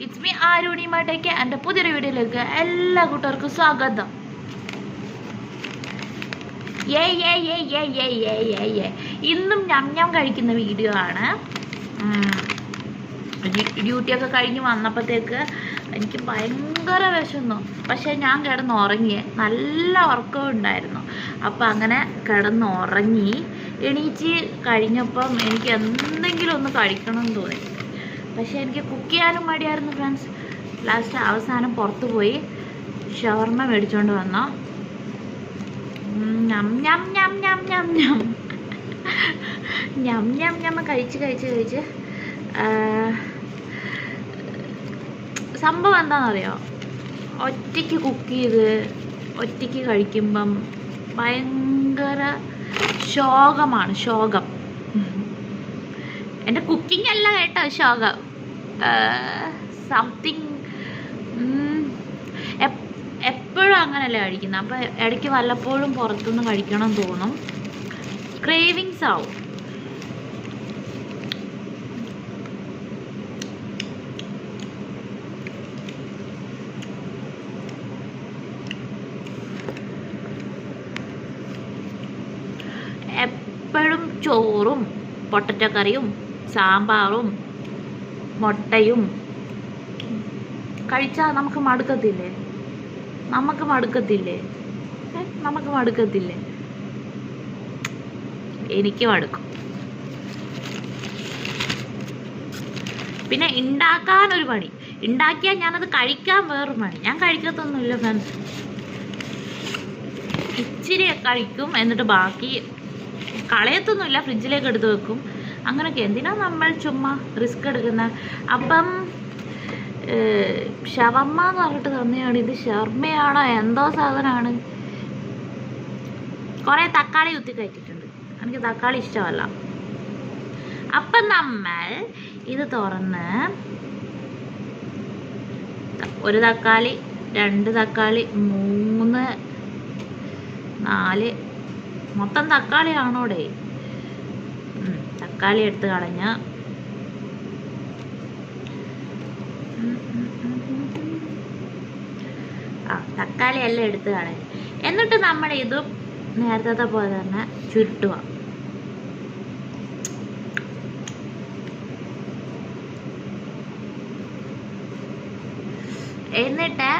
It's me Aruni മാട്ടയ്ക്ക് എന്റെ പുതിയൊരു വീഡിയോയിലേക്ക് എല്ലാ കൂട്ടർക്കും സ്വാഗതം ഏ ഏ ഏ ഏ ഏ ഏ ഏ ഏ ഇന്നും ഞം ഞം കഴിക്കുന്ന വീഡിയോ ആണ് ഡ്യൂട്ടി ഒക്കെ കഴിഞ്ഞ് വന്നപ്പോഴത്തേക്ക് എനിക്ക് ഭയങ്കര വിശന്നു. പക്ഷേ ഞാൻ കിടന്ന് നല്ല ഉറക്കം ഉണ്ടായിരുന്നു. അപ്പം അങ്ങനെ കിടന്ന് ഉറങ്ങി. എണീച്ച് കഴിഞ്ഞപ്പം എനിക്ക് എന്തെങ്കിലും ഒന്ന് കഴിക്കണം എന്ന് തോന്നി. പക്ഷേ എനിക്ക് കുക്ക് ചെയ്യാനും മടിയായിരുന്നു ഫ്രണ്ട്സ് ലാസ്റ്റ് അവസാനം പുറത്തു പോയി. ഷവർമ മേടിച്ചുകൊണ്ട് വന്നു. ഞം ഞം ഞം ഞം ഞം ഞം. ഞം ഞം ഞം കഴിച്ച് കഴിച്ച് കഴിച്ച്. സംഭവം എന്താണെന്നറിയോ? ഒറ്റയ്ക്ക് കുക്ക് ചെയ്ത് ഒറ്റയ്ക്ക് കഴിക്കുമ്പം ഭയങ്കര ശോകമാണ് ശോകം. എന്റെ കുക്കിംഗ് അല്ല കേട്ടോ ശോകം. സംതിങ് എപ്പോഴും അങ്ങനെയല്ല കഴിക്കുന്നത്. അപ്പോൾ ഇടയ്ക്ക് വല്ലപ്പോഴും പുറത്തുനിന്ന് കഴിക്കണം എന്ന് തോന്നും. ക്രേവിങ്സ് ആവും. എപ്പോഴും ചോറും പൊട്ടറ്റോ കറിയും സാമ്പാറും മുട്ടയും. കഴിച്ചാൽ നമുക്ക് മടുക്കത്തില്ലേ? നമുക്ക് മടുക്കത്തില്ലേ? നമുക്ക് മടുക്കത്തില്ലേ? എനിക്ക് മടുക്കും. പിന്നെ ഉണ്ടാക്കാൻ ഒരു പണി. ഉണ്ടാക്കിയാൽ ഞാനത് കഴിക്കാൻ വേറൊരു പണി. ഞാൻ കഴിക്കത്തൊന്നുമില്ല ഫ്രണ്ട്സ് ഇച്ചിരി കഴിക്കും എന്നിട്ട് ബാക്കി കളയത്തൊന്നുമില്ല. ഫ്രിഡ്ജിലേക്ക് എടുത്ത് വെക്കും. അങ്ങനെയൊക്കെ എന്തിനാ നമ്മൾ ചുമ്മാ റിസ്ക് എടുക്കുന്നത് അപ്പം ഷവർമ്മ എന്ന് പറഞ്ഞിട്ട് തന്നെയാണ്. ഇത് ഷർമ്മയാണോ എന്തോ സാധനമാണ്. കുറേ തക്കാളി കുത്തി കയറ്റിയിട്ടുണ്ട്. എനിക്ക് തക്കാളി ഇഷ്ടമല്ല. അപ്പം നമ്മൾ ഇത് തുറന്ന് ഒരു തക്കാളി രണ്ട് തക്കാളി മൂന്ന് നാല് മൊത്തം തക്കാളിയാണോടെ? തക്കാളി എടുത്ത് കളഞ്ഞ്. ആ തക്കാളി എല്ലാം എടുത്ത് കളഞ്ഞു. എന്നിട്ട് നമ്മൾ ഇതും നേരത്തെ പോലെ തന്നെ ചുരുട്ടുക. എന്നിട്ട്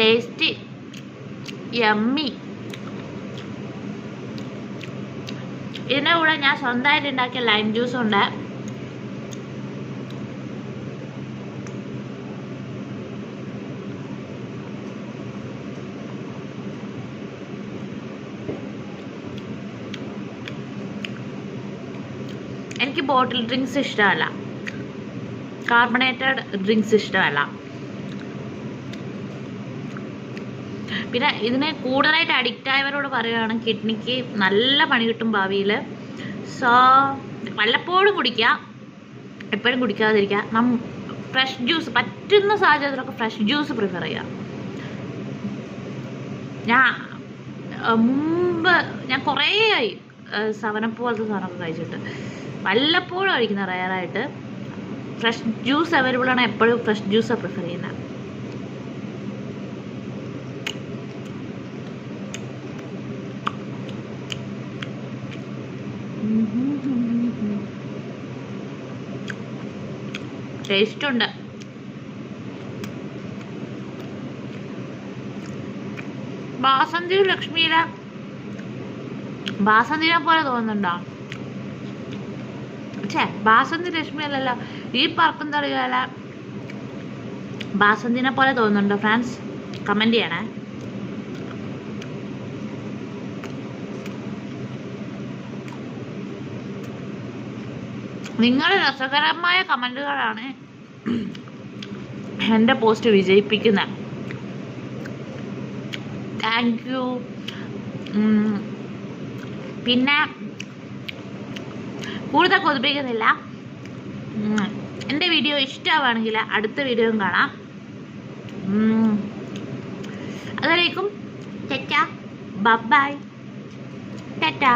ടേസ്റ്റി യമ്മി ഇതിന്റെ കൂടെ ഞാൻ സ്വന്തമായിട്ട് ഉണ്ടാക്കിയ ലൈം ജ്യൂസ് ഉണ്ട്. എനിക്ക് ബോട്ടിൽ ഡ്രിങ്ക്സ് ഇഷ്ടമല്ല. കാർബണേറ്റഡ് ഡ്രിങ്ക്സ് ഇഷ്ടമല്ല. പിന്നെ ഇതിനെ കൂടുതലായിട്ട് അഡിക്റ്റ് ആയവരോട് പറയുകയാണ് കിഡ്നിക്ക് നല്ല പണി കിട്ടും ഭാവിയിൽ സോ വല്ലപ്പോഴും കുടിക്കുക എപ്പോഴും കുടിക്കാതിരിക്കുക. നം ഫ്രഷ് ജ്യൂസ് പറ്റുന്ന സാഹചര്യത്തിലൊക്കെ ഫ്രഷ് ജ്യൂസ് പ്രിഫർ ചെയ്യുക. ഞാൻ മുമ്പ് ഞാൻ കുറേയായി സവനപ്പ് പോലത്തെ സാധനമൊക്കെ കഴിച്ചിട്ട് വല്ലപ്പോഴും കഴിക്കുന്ന റയറായിട്ട് ഫ്രഷ് ജ്യൂസ് അവൈലബിൾ ആണ് എപ്പോഴും ഫ്രഷ് ജ്യൂസാണ് പ്രിഫർ ചെയ്യുന്നത്. ടേസ്റ്റ് ഉണ്ട്. ബാസന്തി ലക്ഷ്മിയിലെ ബാസന്തിനെ പോലെ തോന്നുന്നുണ്ടോ? ഛേ ബാസന്തി ലക്ഷ്മി അല്ലല്ലോ. ഈ പറക്കും തറിയാല ബാസന്തിനെ പോലെ തോന്നുന്നുണ്ടോ ഫ്രാൻസ് കമന്റ് ചെയ്യണേ. നിങ്ങളുടെ രസകരമായ കമന്റുകളാണ് എന്റെ പോസ്റ്റ് വിജയിപ്പിക്കുന്നത് താങ്ക് യു പിന്നെ കൂടുതൽ കൊതിപ്പിക്കുന്നില്ല. എന്റെ വീഡിയോ ഇഷ്ടമാണെങ്കിൽ അടുത്ത വീഡിയോയും കാണാം. അതുവരേക്കും. ടാറ്റ. Bye tata.